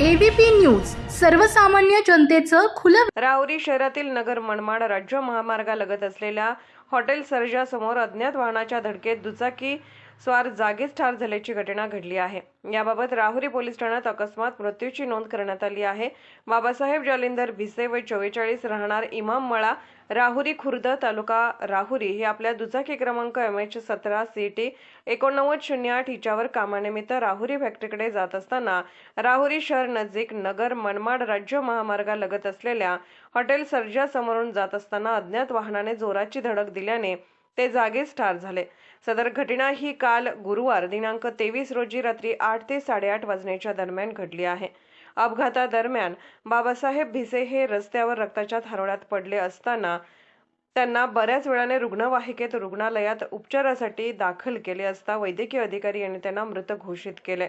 ABP news सर्वसामान्य जनतेचं खुलं राहुरी शहरातील नगर मनमाड राज्य महामार्गालगत असलेल्या हॉटेल सर्जासमोर अज्ञात वाहनाच्या धडकेत दुचाकी स्वार जागीच ठार झाल्याची घटना घडली आहे. याबाबत राहुरी पोलीस ठाण्यात अकस्मात मृत्यूची नोंद करण्यात आली आहे. बाबासाहेब जालिंदर भिसे व चव्वेचाळीस राहणार इमाम मळा राहुरी खुर्द तालुका राहुरी हे आपल्या दुचाकी क्रमांक एम एच सतरा सी टी एकोणनव्वद शून्य आठ हिच्यावर कामानिमित्त राहुरी फॅक्टरीकडे जात असताना राहुरी शहर नजीक नगर मनमाड राज्य महामार्गालगत असलेल्या हॉटेल सर्जा समोरून जात असताना अज्ञात वाहनाने जोराची धडक दिली. दिल्याने ते जागीच ठार झाले. सदर घटना ही काल गुरुवार दिनांक तेवीस रोजी रात्री आठ ते साडेआठ वाजण्याच्या दरम्यान घडली आहे. अपघातादरम्यान बाबासाहेब भिसे हे रस्त्यावर रक्ताच्या थारोळ्यात पडले असताना त्यांना बऱ्याच वेळाने रुग्णवाहिकेत रुग्णालयात उपचारासाठी दाखल केले असता वैद्यकीय अधिकारी यांनी त्यांना मृत घोषित केले.